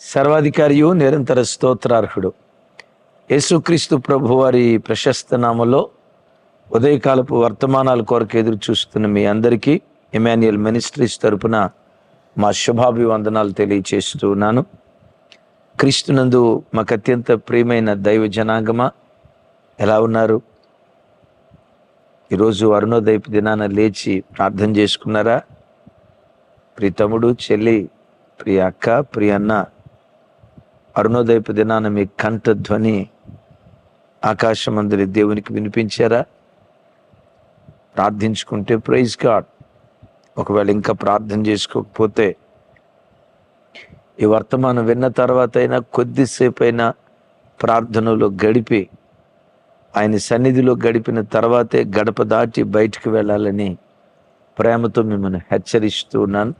సర్వాధికారియు నిరంతర స్తోత్రార్హుడు. యేసుక్రీస్తు ప్రభు వారి ప్రశస్త నామలో ఉదయకాలపు వర్తమానాల కొరకు ఎదురు చూస్తున్న మీ అందరికీ ఇమాన్యుయల్ మినిస్ట్రీస్ తరపున మా శుభాభివందనాలు తెలియచేస్తున్నాను క్రీస్తునందు మాకు అత్యంత ప్రియమైన దైవ జనాంగమా ఎలా ఉన్నారు? ఈరోజు అరుణోదయపు దినాన లేచి ప్రార్థన చేసుకున్నారా? ప్రియతముడు చెల్లి ప్రియ అక్క ప్రియ అన్న అరుణోదయపు దినాన మీ కంఠ ధ్వని ఆకాశమందరి దేవునికి వినిపించారా? ప్రార్థించుకుంటే ప్రైజ్ గాడ్. ఒకవేళ ఇంకా ప్రార్థన చేసుకోకపోతే ఈ వర్తమానం విన్న తర్వాత అయినా కొద్దిసేపు అయినా ప్రార్థనలో గడిపి ఆయన సన్నిధిలో గడిపిన తర్వాతే గడప దాటి బయటికి వెళ్ళాలని ప్రేమతో మిమ్మల్ని హెచ్చరిస్తూ ఉన్నాను.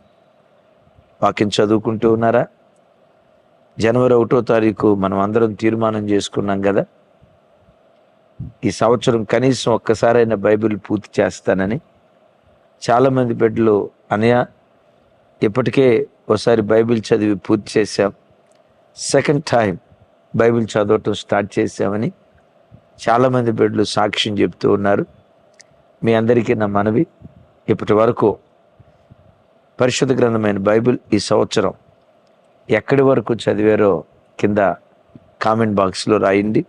వాక్యం చదువుకుంటూ ఉన్నారా? జనవరి ఒకటో తారీఖు మనం అందరం తీర్మానం చేసుకున్నాం కదా? ఈ సంవత్సరం కనీసం ఒక్కసారైనా బైబిల్ పూర్తి చేస్తానని చాలామంది బిడ్డలు అనయ ఇప్పటికే ఒకసారి బైబిల్ చదివి పూర్తి చేశాం. సెకండ్ టైం బైబిల్ చదవటం స్టార్ట్ చేశామని చాలామంది బిడ్డలు సాక్ష్యం చెప్తూ ఉన్నారు. మీ అందరికీ నా మనవి ఇప్పటి వరకు పరిశుద్ధ గ్రంథమైన బైబిల్ ఈ సంవత్సరం ఎక్కడి వరకు చదివారో కింద కామెంట్ బాక్స్లో రాయండి.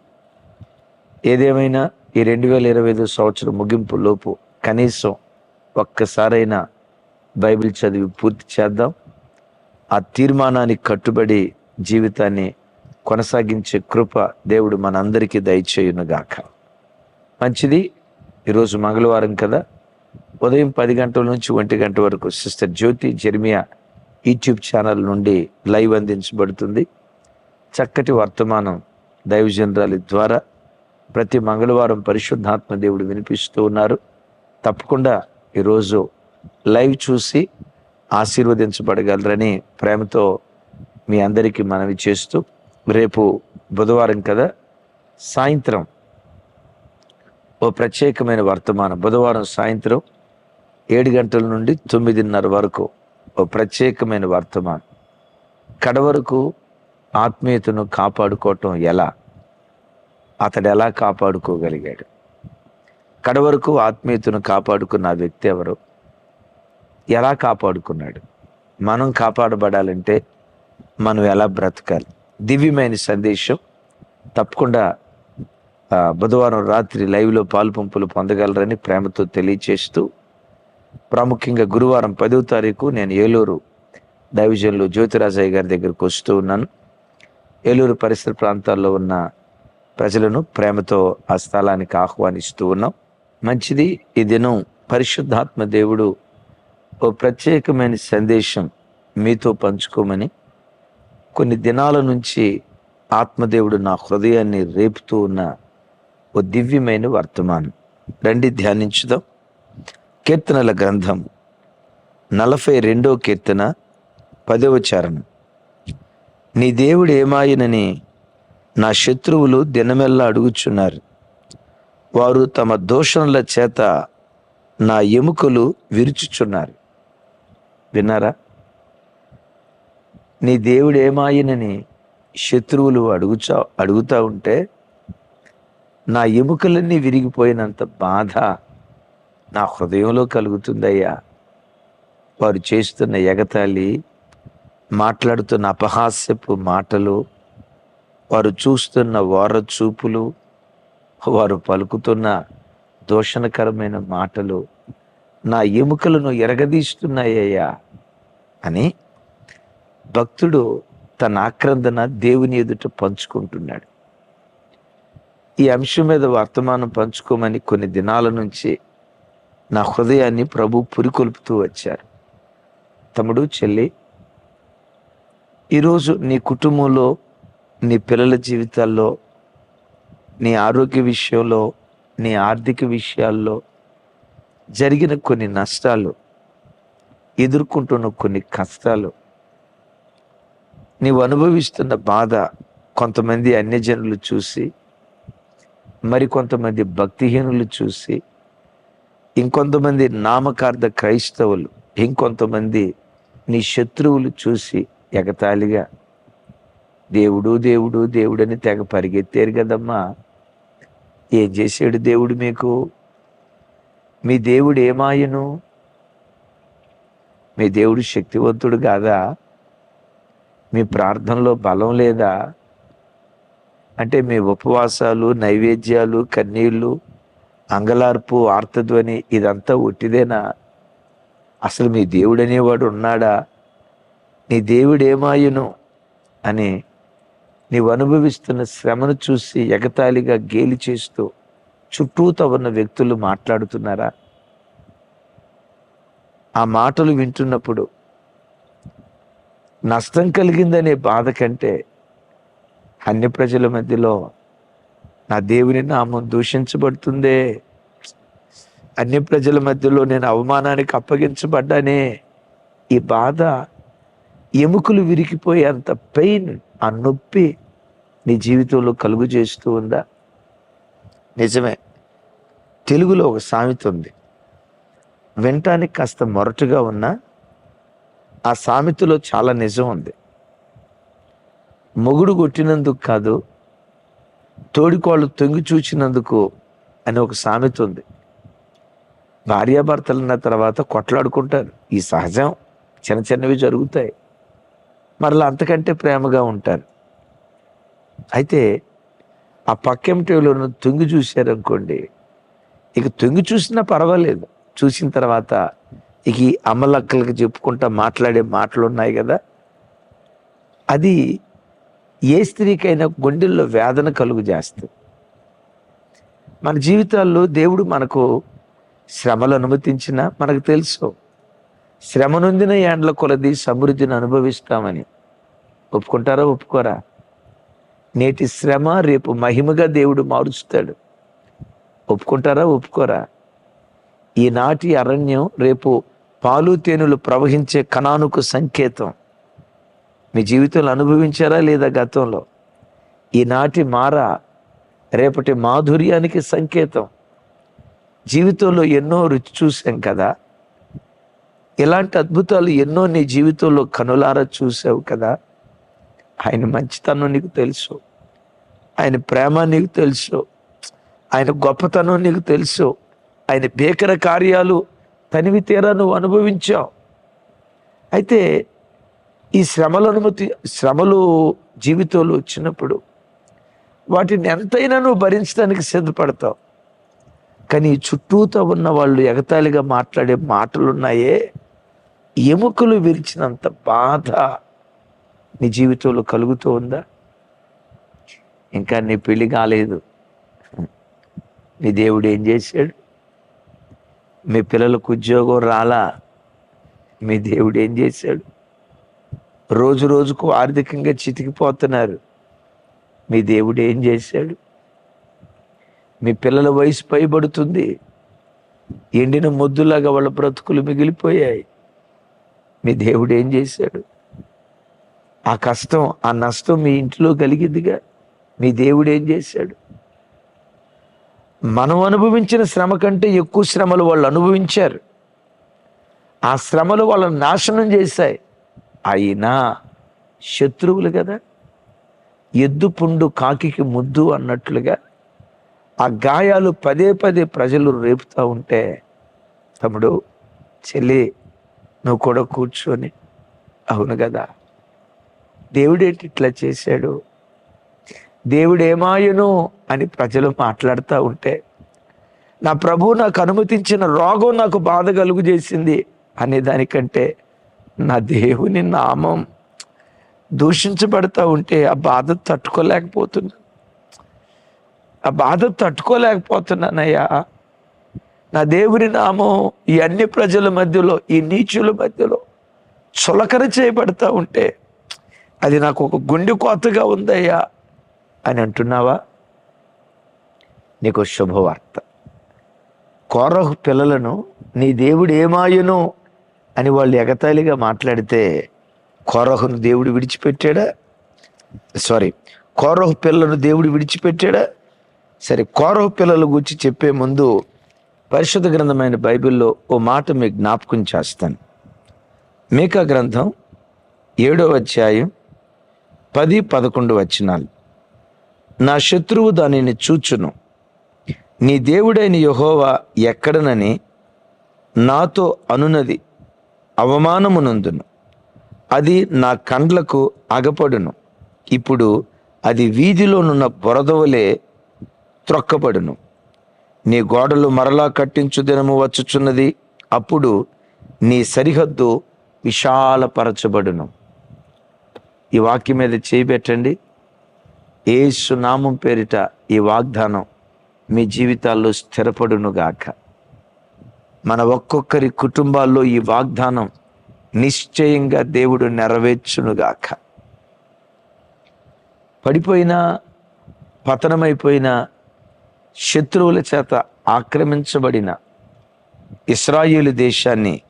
ఏదేమైనా ఈ రెండు వేల ఇరవై ఐదు సంవత్సరం ముగింపు లోపు కనీసం ఒక్కసారైనా బైబిల్ చదివి పూర్తి చేద్దాం. ఆ తీర్మానానికి కట్టుబడి జీవితాన్ని కొనసాగించే కృప దేవుడు మనందరికీ దయచేయునుగాక. మంచిది. ఈరోజు మంగళవారం కదా. ఉదయం పది గంటల నుంచి ఒంటి గంట వరకు sister Jyothi Jeremiah YouTube channel నుండి లైవ్ అందించబడుతుంది. చక్కటి వర్తమానం దైవజనరాలి ద్వారా ప్రతి మంగళవారం పరిశుద్ధాత్మ దేవుడు వినిపిస్తూ ఉన్నారు. తప్పకుండా ఈరోజు లైవ్ చూసి ఆశీర్వదించబడగలరని ప్రేమతో మీ అందరికీ మనవి చేస్తూ రేపు బుధవారం కదా సాయంత్రం ఓ ప్రత్యేకమైన వర్తమానం. బుధవారం సాయంత్రం ఏడు గంటల నుండి తొమ్మిదిన్నర వరకు ఓ ప్రత్యేకమైన వర్తమానం. కడవరకు ఆత్మీయతను కాపాడుకోవటం ఎలా? అతడు ఎలా కాపాడుకోగలిగాడు? కడవరకు ఆత్మీయతను కాపాడుకున్న ఆ వ్యక్తి ఎవరు? ఎలా కాపాడుకున్నాడు? మనం కాపాడబడాలంటే మనం ఎలా బ్రతకాలి? దివ్యమైన సందేశం. తప్పకుండా బుధవారం రాత్రి లైవ్లో పాలు పంపులు పొందగలరని ప్రేమతో తెలియచేస్తూ ప్రాముఖ్యంగా గురువారం పదో తారీఖు నేను ఏలూరు దైవజన్లు జ్యోతిరాజయ్య గారి దగ్గరకు వస్తూ ఉన్నాను. ఏలూరు పరిసర ప్రాంతాల్లో ఉన్న ప్రజలను ప్రేమతో ఆ స్థలానికి ఆహ్వానిస్తూ ఉన్నాం. మంచిది ఈ దినం పరిశుద్ధాత్మ దేవుడు ఓ ప్రత్యేకమైన సందేశం మీతో పంచుకోమని కొన్ని దినాల నుంచి ఆత్మదేవుడు నా హృదయాన్ని రేపుతూ ఉన్న ఓ దివ్యమైన వర్తమానం. రండి ధ్యానించుదాం. కీర్తనల గ్రంథం నలభై రెండో కీర్తన పదవ చరణం. నీ దేవుడు ఏమాయనని నా శత్రువులు దినమెల్లా అడుగుచున్నారు. వారు తమ దోషణల చేత నా ఎముకలు విరుచుచున్నారు. విన్నారా? నీ దేవుడు ఏమాయనని శత్రువులు అడుగుచా అడుగుతూ ఉంటే నా ఎముకలన్నీ విరిగిపోయినంత బాధ నా హృదయంలో కలుగుతుందయ్యా. వారు చేస్తున్న ఎగతాళి మాట్లాడుతున్న అపహాస్యపు మాటలు వారు చూస్తున్న వార చూపులు వారు పలుకుతున్న దోషణకరమైన మాటలు నా ఎముకలను ఎరగదీస్తున్నాయ్యా అని భక్తుడు తన ఆక్రందన దేవుని ఎదుట పంచుకుంటున్నాడు. ఈ అంశం మీద వర్తమానం పంచుకోమని కొన్ని దినాల నుంచి నా హృదయాన్ని ప్రభు పురికొల్పుతూ వచ్చారు. తమ్ముడు చెల్లి ఈరోజు నీ కుటుంబంలో నీ పిల్లల జీవితాల్లో నీ ఆరోగ్య విషయంలో నీ ఆర్థిక విషయాల్లో జరిగిన కొన్ని నష్టాలు ఎదుర్కొంటున్న కొన్ని కష్టాలు నీవు అనుభవిస్తున్న బాధ కొంతమంది అన్యజనులు చూసి మరి కొంతమంది భక్తిహీనులు చూసి ఇంకొంతమంది నామకార్థ క్రైస్తవులు ఇంకొంతమంది నీ శత్రువులు చూసి ఎగతాళిగా దేవుడు దేవుడు దేవుడని తెగ పరిగెత్తారు కదమ్మా. ఏం చేశాడు దేవుడు మీకు? మీ దేవుడు ఏమాయను? మీ దేవుడు శక్తివంతుడు కాదా? మీ ప్రార్థనలో బలం లేదా? అంటే మీ ఉపవాసాలు నైవేద్యాలు కన్నీళ్ళు అంగలార్పు ఆర్తధ్వని ఇదంతా ఒట్టిదేనా? అసలు మీ దేవుడనేవాడు ఉన్నాడా? నీ దేవుడేమాయును? అని నీవు అనుభవిస్తున్న శ్రమను చూసి ఎగతాళిగా గేలి చేస్తూ చుట్టూతో ఉన్న వ్యక్తులు మాట్లాడుతున్నారా? ఆ మాటలు వింటున్నప్పుడు నష్టం కలిగిందనే బాధ కంటే అన్య ప్రజల మధ్యలో నా దేవుని నామం దూషించబడుతుందే. అన్య ప్రజల మధ్యలో నేను అవమానానికి అప్పగించబడ్డానే. ఈ బాధ ఎముకలు విరిగిపోయేంత పెయిన్ ఆ నొప్పి నీ జీవితంలో కలుగు చేస్తూ ఉందా? నిజమే. తెలుగులో ఒక సామెత ఉంది. వినటానికి కాస్త మొరటుగా ఉన్నా ఆ సామెతలో చాలా నిజం ఉంది. మొగుడు కొట్టినందుకు కాదు తోడికోళ్ళు తొంగి చూచినందుకు అని ఒక సామెత ఉంది. భార్యాభర్తలు ఉన్న తర్వాత కొట్లాడుకుంటారు. ఈ సహజం. చిన్న చిన్నవి జరుగుతాయి. మరలా అంతకంటే ప్రేమగా ఉంటారు. అయితే ఆ పక్కెంటిలో తొంగి చూశారనుకోండి ఇక తొంగి చూసినా పర్వాలేదు. చూసిన తర్వాత ఇక ఈ అమ్మలక్కలకి చెప్పుకుంటా మాట్లాడే మాటలు ఉన్నాయి కదా. అది ఏ స్త్రీకైనా గుండెల్లో వేదన కలుగు చేస్తుంది. మన జీవితాల్లో దేవుడు మనకు శ్రమలు అనుమతించిన మనకు తెలుసు. శ్రమ నొందిన ఏండ్ల కొలది సమృద్ధిని అనుభవిస్తామని. ఒప్పుకుంటారా ఒప్పుకోరా? నేటి శ్రమ రేపు మహిమగా దేవుడు మారుస్తాడు. ఒప్పుకుంటారా ఒప్పుకోరా? ఈనాటి అరణ్యం రేపు పాలు తేనెలు ప్రవహించే కణానుకు సంకేతం. మీ జీవితంలో అనుభవించారా లేదా గతంలో? ఈనాటి మార రేపటి మాధుర్యానికి సంకేతం. జీవితంలో ఎన్నో రుచి చూసాం కదా? ఇలాంటి అద్భుతాలు ఎన్నో నీ జీవితంలో కనులారా చూసావు కదా? ఆయన మంచితనం నీకు తెలుసు. ఆయన ప్రేమ నీకు తెలుసు. ఆయన గొప్పతనం నీకు తెలుసు. ఆయన భీకర కార్యాలు తనివి తీరా నువ్వు అనుభవించావు. అయితే ఈ శ్రమల అనుమతి శ్రమలు జీవితంలో వచ్చినప్పుడు వాటిని ఎంతైనా నువ్వు భరించడానికి సిద్ధపడతావు. కానీ చుట్టూతో ఉన్న వాళ్ళు ఎగతాళిగా మాట్లాడే మాటలున్నాయే. ఎముకలు విరిచినంత బాధ నీ జీవితంలో కలుగుతూ ఉందా? ఇంకా నీ పెళ్ళి కాలేదు. నీ దేవుడు ఏం చేశాడు? మీ పిల్లలకు ఉద్యోగం రాలా? మీ దేవుడు ఏం చేశాడు? రోజు రోజుకు ఆర్థికంగా చితికిపోతున్నారు. మీ దేవుడు ఏం చేశాడు? మీ పిల్లల వయసు పైబడుతుంది. ఎండిన మొద్దులాగా వాళ్ళ బ్రతుకులు మిగిలిపోయాయి. మీ దేవుడు ఏం చేశాడు? ఆ కష్టం ఆ నష్టం మీ ఇంట్లో కలిగిందిగా. మీ దేవుడు ఏం చేశాడు? మనం అనుభవించిన శ్రమ కంటే ఎక్కువ శ్రమలు వాళ్ళు అనుభవించారు. ఆ శ్రమలు వాళ్ళని నాశనం చేశాయి. అయినా శత్రువులు కదా. ఎద్దు పుండు కాకికి ముద్దు అన్నట్లుగా ఆ గాయాలు పదే పదే ప్రజలు రేపుతూ ఉంటే తమ్ముడు చెల్లి నువ్వు కూడా కూర్చొని అవును కదా. దేవుడేంటి ఇట్లా చేశాడు? దేవుడేమాయను అని ప్రజలు మాట్లాడుతూ ఉంటే నా ప్రభు నాకు అనుమతించిన రోగం నాకు బాధ కలుగు చేసింది అనే దానికంటే నా దేవుని నామం దూషించబడతా ఉంటే ఆ బాధ తట్టుకోలేకపోతున్నా. ఆ బాధ తట్టుకోలేకపోతున్నానయ్యా. నా దేవుని నామం ఈ అన్ని ప్రజల మధ్యలో ఈ నీచుల మధ్యలో చులకన చేయబడతా ఉంటే అది నాకు ఒక గుండె కోతగా ఉందయ్యా అని అంటున్నావా? నీకు శుభవార్త. కోరహు పిల్లలను నీ దేవుడు ఏమాయనో అని వాళ్ళు ఎగతాళిగా మాట్లాడితే కోరహును దేవుడు విడిచిపెట్టాడా? సారీ కోరహు పిల్లలను దేవుడు విడిచిపెట్టాడా? సరే కోరహు పిల్లల గురించి చెప్పే ముందు పరిశుద్ధ గ్రంథమైన బైబిల్లో ఓ మాట మీకు జ్ఞాపకం చేస్తాను. మీకా గ్రంథం ఏడో అధ్యాయం పది పదకొండు వచనాలు. నా శత్రువు దానిని చూచును. నీ దేవుడైన యహోవా ఎక్కడనని నాతో అనునది. అవమానమునందును. అది నా కండ్లకు అగపడును. ఇప్పుడు అది వీధిలోనున్న బురదవలే త్రొక్కబడును. నీ గోడలు మరలా కట్టించు దినము వచ్చుచున్నది. అప్పుడు నీ సరిహద్దు విశాలపరచబడును. ఈ వాక్యం మీద చేపెట్టండి ఏసు నామం పేరిట ఈ వాగ్దానం మీ జీవితాల్లో స్థిరపడునుగాక. మన ఒక్కొక్కరి కుటుంబాల్లో ఈ వాగ్దానం నిశ్చయంగా దేవుడు నెరవేర్చునుగాక. పడిపోయిన పతనమైపోయిన శత్రువుల చేత ఆక్రమించబడిన ఇస్రాయిలు దేశాన్ని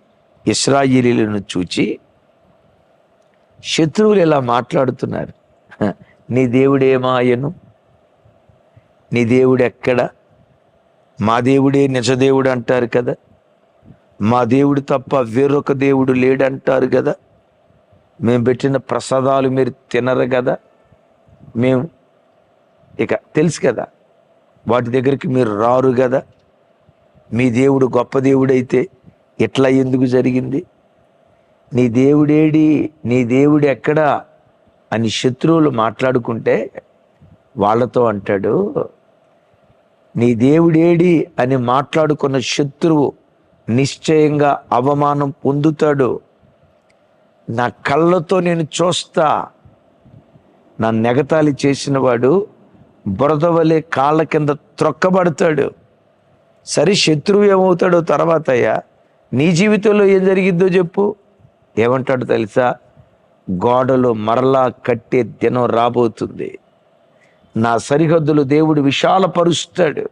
ఇస్రాయిలీలను చూచి శత్రువులు ఇలా మాట్లాడుతున్నారు. నీ దేవుడేమాయను నీ దేవుడు ఎక్కడ మా దేవుడే నిజదేవుడు అంటారు కదా. మా దేవుడు తప్ప వేరొక దేవుడు లేడంటారు కదా మేము పెట్టిన ప్రసాదాలు మీరు తినరు కదా మేము ఇక తెలుసు కదా వాటి దగ్గరికి మీరు రారు కదా మీ దేవుడు గొప్ప దేవుడైతే ఎట్లా ఎందుకు జరిగింది? నీ దేవుడేడి నీ దేవుడు ఎక్కడా? అని శత్రువులు మాట్లాడుకుంటే వాళ్ళతో అంటాడు నీ దేవుడేడి అని మాట్లాడుకున్న శత్రువు నిశ్చయంగా అవమానం పొందుతాడు. నా కళ్ళతో నేను చూస్తా. నా నెగతాళి చేసిన వాడు బురదవలే కాళ్ళ కింద త్రొక్కబడతాడు. సరే శత్రువు ఏమవుతాడో తర్వాత అయ్యా నీ జీవితంలో ఏం జరిగిద్దో చెప్పు. ఏమంటాడు తెలుసా? గోడలు మరలా కట్టే దినం రాబోతుంది. నా సరిహద్దులు దేవుడు విశాలపరుస్తాడు.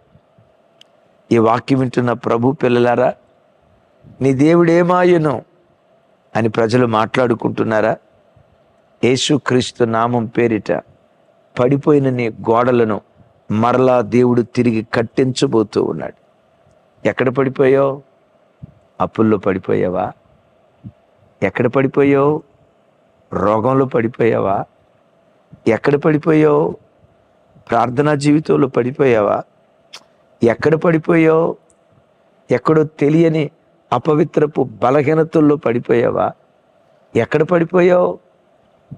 ఈ వాక్యం వింటున్న ప్రభు పిల్లలారా నీ దేవుడేమాయను అని ప్రజలు మాట్లాడుకుంటున్నారా? యేసుక్రీస్తు నామం పేరిట పడిపోయిన నీ గోడలను మరలా దేవుడు తిరిగి కట్టించబోతూ ఉన్నాడు. ఎక్కడ పడిపోయావు అప్పుల్లో పడిపోయావా? ఎక్కడ పడిపోయావు రోగంలో పడిపోయావా? ఎక్కడ పడిపోయావు ప్రార్థనా జీవితంలో పడిపోయావా? ఎక్కడ పడిపోయావు ఎక్కడో తెలియని అపవిత్రపు బలహీనతల్లో పడిపోయావా? ఎక్కడ పడిపోయావు?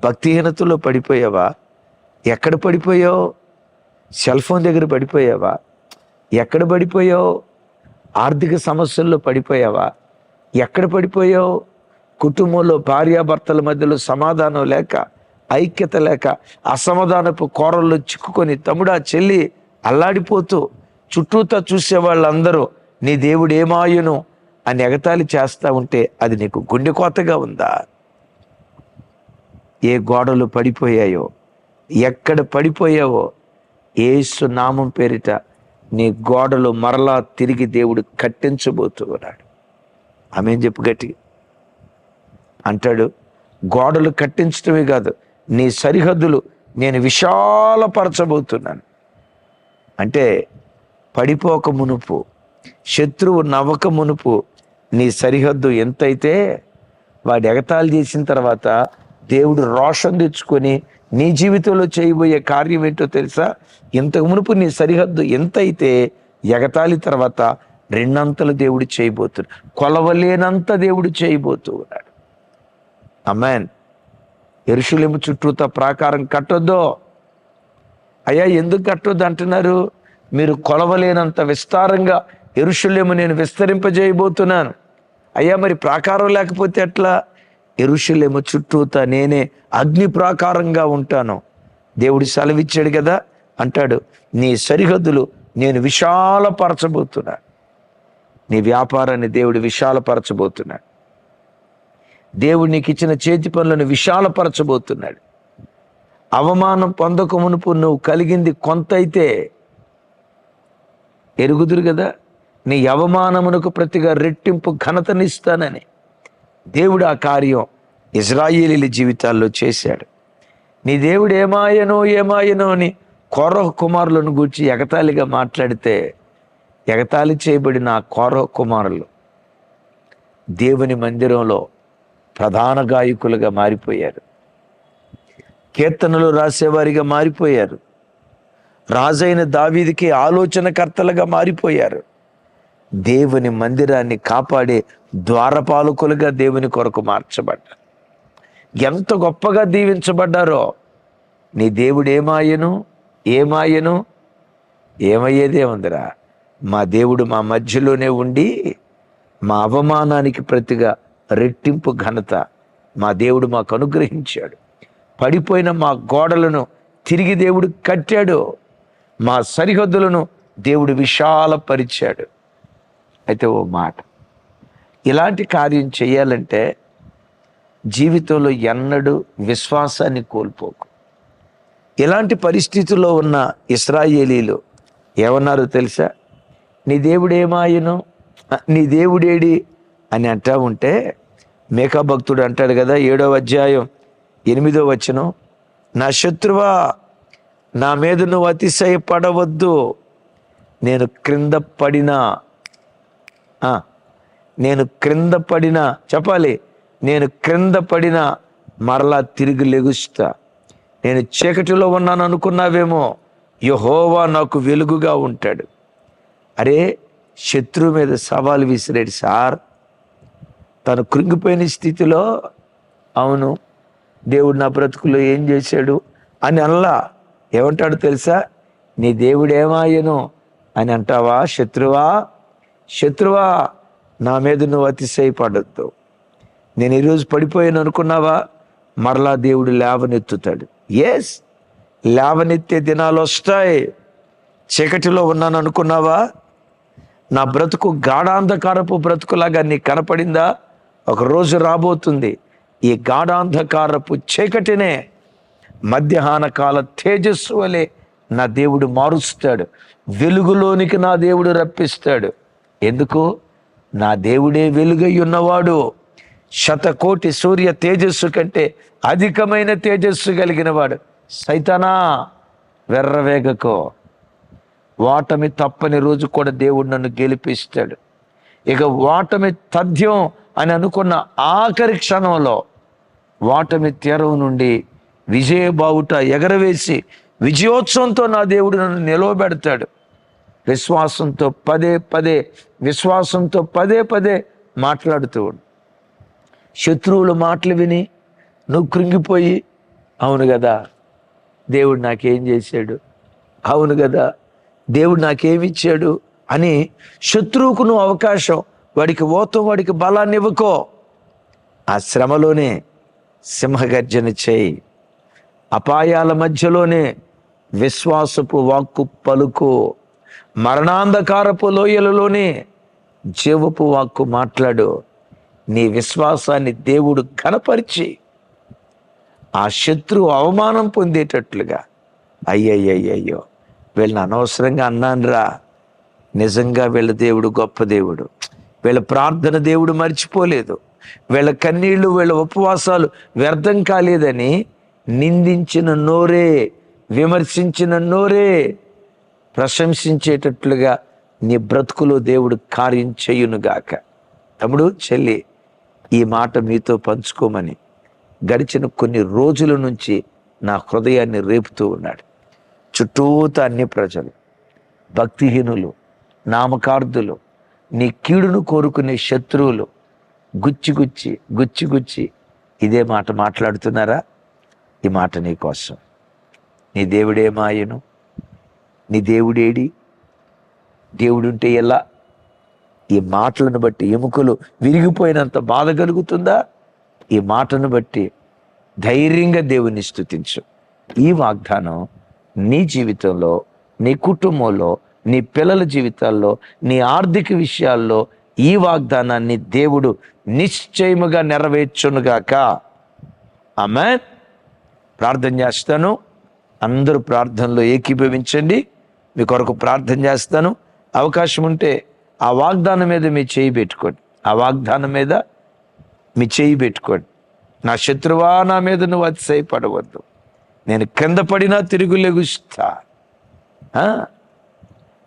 భక్తిహీనతల్లో పడిపోయావా? ఎక్కడ పడిపోయావు? సెల్ ఫోన్ దగ్గర పడిపోయావా? ఎక్కడ పడిపోయావు? ఆర్థిక సమస్యల్లో పడిపోయావా? ఎక్కడ పడిపోయావు? కుటుంబంలో భార్యాభర్తల మధ్యలో సమాధానం లేక ఐక్యత లేక అసమాధానపు కోరల్లో చిక్కుకొని తమ్ముడా చెల్లి అల్లాడిపోతూ చుట్టూతా చూసే వాళ్ళందరూ నీ దేవుడు ఏమాయును? అని ఎగతాళి చేస్తా ఉంటే అది నీకు గుండె కోతగా ఉందా? ఏ గోడలు పడిపోయాయో ఎక్కడ పడిపోయావో ఏసు నామం పేరిట నీ గోడలు మరలా తిరిగి దేవుడు కట్టించబోతూ ఉన్నాడు ఆమె చెప్పు గట్టి అంటాడు గోడలు కట్టించడమే కాదు నీ సరిహద్దులు నేను విశాలపరచబోతున్నాను. అంటే పడిపోక మునుపు శత్రువు నవ్వక మునుపు నీ సరిహద్దు ఎంతైతే వాడు ఎగతాళి చేసిన తర్వాత దేవుడు రోషం తెచ్చుకొని నీ జీవితంలో చేయబోయే కార్యం ఏంటో తెలుసా? ఇంతకు మునుపు నీ సరిహద్దు ఎంతైతే ఎగతాళి తర్వాత రెండంతలు దేవుడు చేయబోతున్నాడు కొలవలేనంత దేవుడు చేయబోతూ ఉన్నాడు. అమ్మాన్ ఎరుషులేము చుట్టూత ప్రాకారం కట్టొద్దో. అయ్యా ఎందుకు కట్టొద్దు అంటున్నారు? మీరు కొలవలేనంత విస్తారంగా ఎరుషులేము నేను విస్తరింపజేయబోతున్నాను. అయ్యా మరి ప్రాకారం లేకపోతే ఎట్లా? ఎరుషులేము చుట్టూతా నేనే అగ్ని ప్రాకారంగా ఉంటాను. దేవుడు సెలవిచ్చాడు కదా? అంటాడు నీ సరిహద్దులు నేను విశాలపరచబోతున్నా. నీ వ్యాపారాన్ని దేవుడు విశాలపరచబోతున్నాడు. దేవుడు నీకు ఇచ్చిన చేతి పనులను విశాలపరచబోతున్నాడు. అవమానం పొందక మునుపు నువ్వు కలిగింది కొంత అయితే ఎరుగుదురు కదా? నీ అవమానమునకు ప్రతిగా రెట్టింపు ఘనతనిస్తానని దేవుడు ఆ కార్యం ఇజ్రాయేలీల జీవితాల్లో చేశాడు. నీ దేవుడు ఏమాయనో ఏమాయనో అని కోరహ కుమారులను గూర్చి ఎగతాళిగా మాట్లాడితే ఎగతాళి చేయబడిన ఆ కోరహ కుమారులు దేవుని మందిరంలో ప్రధాన గాయకులుగా మారిపోయారు. కీర్తనలు రాసేవారిగా మారిపోయారు. రాజైన దావీదికి ఆలోచనకర్తలుగా మారిపోయారు. దేవుని మందిరాన్ని కాపాడే ద్వారపాలకులుగా దేవుని కొరకు మార్చబడ్డారు. ఎంత గొప్పగా దీవించబడ్డారో నీ దేవుడు ఏమాయను ఏమాయను ఏమయ్యేదే ఉందిరా? మా దేవుడు మా మధ్యలోనే ఉండి మా అవమానానికి ప్రతిగా రెట్టింపు ఘనత మా దేవుడు మాకు అనుగ్రహించాడు. పడిపోయిన మా గోడలను తిరిగి దేవుడు కట్టాడు. మా సరిహద్దులను దేవుడు విశాలపరిచాడు. అయితే ఓ మాట. ఇలాంటి కార్యం చేయాలంటే జీవితంలో ఎన్నడూ విశ్వాసాన్ని కోల్పోకు. ఇలాంటి పరిస్థితుల్లో ఉన్న ఇస్రాయేలీలు ఏమన్నారో తెలుసా? నీ దేవుడేమాయను? నీ దేవుడేడి? అని అంటా ఉంటే మేకా భక్తుడు అంటాడు కదా ఏడవ అధ్యాయం ఎనిమిదో వచనం నా శత్రువా నా మీద నువ్వు అతిశయపడవద్దు. నేను క్రింద పడినా నేను క్రింద పడినా చెప్పాలి నేను క్రింద పడినా మరలా తిరిగి లెగుస్తా. నేను చీకటిలో ఉన్నాను అనుకున్నావేమో యహోవా నాకు వెలుగుగా ఉంటాడు. అరే శత్రువు మీద సవాలు విసిరాడు సార్. తను కృంగిపోయిన స్థితిలో అవును దేవుడు నా బ్రతుకులో ఏం చేశాడు అని అనలా. ఏమంటాడు తెలుసా? నీ దేవుడేమాయను అని అంటావా శత్రువా? శత్రువా నా మీద నువ్వు అతిశయపడద్దు. నేను ఈరోజు పడిపోయాను అనుకున్నావా? మరలా దేవుడు లేవనెత్తుతాడు. ఎస్ లేవనెత్తే దినాలు వస్తాయి. చీకటిలో ఉన్నాను అనుకున్నావా? నా బ్రతుకు గాఢాంధకారపు బ్రతుకులాగా నీకు కనపడిందా? ఒక రోజు రాబోతుంది. ఈ గాఢాంధకారపు చీకటినే మధ్యాహ్న కాల తేజస్సు వలె నా దేవుడు మారుస్తాడు. వెలుగులోనికి నా దేవుడు రప్పిస్తాడు. ఎందుకు? నా దేవుడే వెలుగై ఉన్నవాడు. శతకోటి సూర్య తేజస్సు కంటే అధికమైన తేజస్సు కలిగిన వాడు సైతానా వెర్రవేగకో వాటమి తప్పని రోజు కూడా దేవుడు నన్ను గెలిపిస్తాడు. ఇక వాటమి తథ్యం అని అనుకున్న ఆఖరి క్షణంలో వాటమి తీరం నుండి విజయబావుట ఎగరవేసి విజయోత్సవంతో నా దేవుడు నన్ను నిలవబెడతాడు. విశ్వాసంతో పదే పదే విశ్వాసంతో పదే పదే మాట్లాడుతూ శత్రువుల మాటలు విని నువ్వు కృంగిపోయి అవును కదా దేవుడు నాకేం చేశాడు? అవును కదా దేవుడు నాకేమిచ్చాడు అని శత్రువుకు నువ్వు అవకాశం వాడికి ఓతం వాడికి బలాన్ని ఇవ్వకో. ఆ శ్రమలోనే సింహగర్జన చేయి. అపాయాల మధ్యలోనే విశ్వాసపు వాక్కు పలుకో. మరణాంధకారపు లోయలలోనే జీవపు వాక్కు మాట్లాడు. నీ విశ్వాసాన్ని దేవుడు కనపరిచి ఆ శత్రువు అవమానం పొందేటట్లుగా. అయ్యయ్యయ్యో వీళ్ళని అనవసరంగా అన్నానురా. నిజంగా వీళ్ళ దేవుడు గొప్ప దేవుడు. వీళ్ళ ప్రార్థన దేవుడు మర్చిపోలేదు. వీళ్ళ కన్నీళ్ళు వీళ్ళ ఉపవాసాలు వ్యర్థం కాలేదని నిందించిన నోరే విమర్శించిన నోరే. ప్రశంసించేటట్లుగా నీ బ్రతుకులో దేవుడు కార్యం చేయునుగాక. తమ్ముడు చెల్లి ఈ మాట మీతో పంచుకోమని గడిచిన కొన్ని రోజుల నుంచి నా హృదయాన్ని రేపుతూ ఉన్నాడు. చుట్టూత అన్ని ప్రజలు భక్తిహీనులు నామకార్థులు నీ కీడును కోరుకునే శత్రువులు గుచ్చి గుచ్చి గుచ్చి గుచ్చి ఇదే మాట మాట్లాడుతున్నారా? ఈ మాట నీ కోసం. నీ దేవుడే మాయను నీ దేవుడేడి దేవుడుంటే ఎలా? ఈ మాటలను బట్టి ఎముకలు విరిగిపోయినంత బాధ కలుగుతుందా? ఈ మాటను బట్టి ధైర్యంగా దేవుని స్థుతించు ఈ వాగ్దానం నీ జీవితంలో నీ కుటుంబంలో నీ పిల్లల జీవితాల్లో నీ ఆర్థిక విషయాల్లో ఈ వాగ్దానాన్ని దేవుడు నిశ్చయముగా నెరవేర్చునుగాక. ఆమె ప్రార్థన చేస్తాను. అందరూ ప్రార్థనలో ఏకీభవించండి. మీ కొరకు ప్రార్థన చేస్తాను. అవకాశం ఉంటే ఆ వాగ్దానం మీద మీ చేయి పెట్టుకోండి. ఆ వాగ్దానం మీద మీ చేయి పెట్టుకోండి. నా శత్రువా నా మీద నువ్వు అతిశయపడవద్దు. నేను కింద పడినా తిరుగు లెగుస్తా.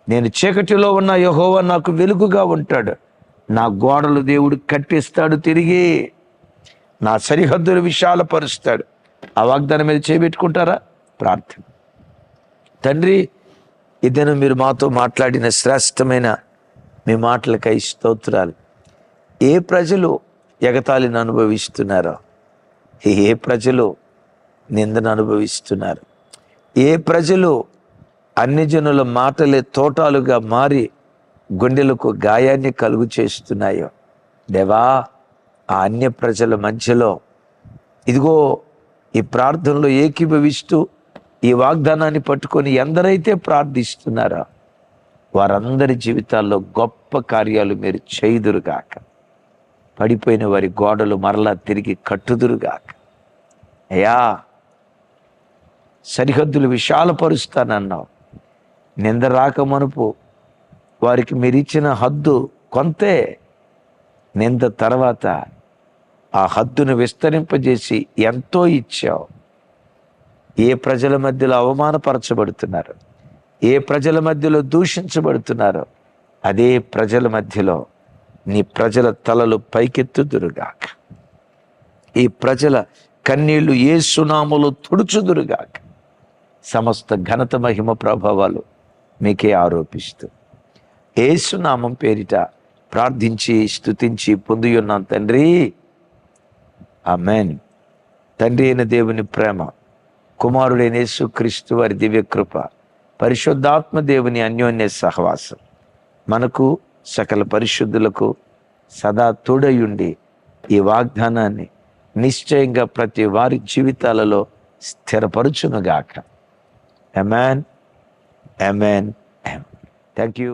నేను చీకటిలో ఉన్న యహోవ నాకు వెలుగుగా ఉంటాడు. నా గోడలు దేవుడు కట్టిస్తాడు తిరిగి. నా సరిహద్దులు విశాలపరుస్తాడు. ఆ వాగ్దానం మీద చేపెట్టుకుంటారా ప్రార్థన. తండ్రి ఇదను మీరు మాతో మాట్లాడిన శ్రేష్టమైన మీ మాటలకై స్తోత్రాలు. ఏ ప్రజలు ఎగతాళిని అనుభవిస్తున్నారో ఏ ప్రజలు నిందను అనుభవిస్తున్నారు ఏ ప్రజలు అన్ని జనుల మాటలే తోటాలుగా మారి గుండెలకు గాయాన్ని కలుగు చేస్తున్నాయో దేవా ఆ అన్య ప్రజల మధ్యలో ఇదిగో ఈ ప్రార్థనలో ఏకీభవిస్తూ ఈ వాగ్దానాన్ని పట్టుకొని ఎందరైతే ప్రార్థిస్తున్నారో వారందరి జీవితాల్లో గొప్ప కార్యాలు మీరు చేయుదురుగాక పడిపోయిన వారి గోడలు మరలా తిరిగి కట్టుదురుగాక అయ్యా సరిహద్దులు విశాలపరుస్తానన్నావు. నింద రాక మనుపు వారికి మీరు ఇచ్చిన హద్దు కొంతే. నింద తర్వాత ఆ హద్దును విస్తరింపజేసి ఎంతో ఇచ్చావు. ఏ ప్రజల మధ్యలో అవమానపరచబడుతున్నారు? ఏ ప్రజల మధ్యలో దూషించబడుతున్నారో? అదే ప్రజల మధ్యలో నీ ప్రజల తలలు పైకెత్తుదురుగాక. ఈ ప్రజల కన్నీళ్ళు ఏ సునాములు తుడుచుదురుగాక. సమస్త ఘనత మహిమ ప్రభావాలు మీకే ఆరోపిస్తూ ఏసునామం పేరిట ప్రార్థించి స్థుతించి పొందియున్నాం తండ్రి తండ్రి. ఆమెన్. తండ్రి అయిన దేవుని ప్రేమ కుమారుడైన యేసుక్రీస్తు వారి దివ్యకృప పరిశుద్ధాత్మ దేవుని అన్యోన్య సహవాసం మనకు సకల పరిశుద్ధులకు సదా తోడయుండి ఈ వాగ్దానాన్ని నిశ్చయంగా ప్రతి వారి జీవితాలలో స్థిరపరచునుగాక. ఎమాన్ ఎమాన్ ఎమ్ థ్యాంక్ యూ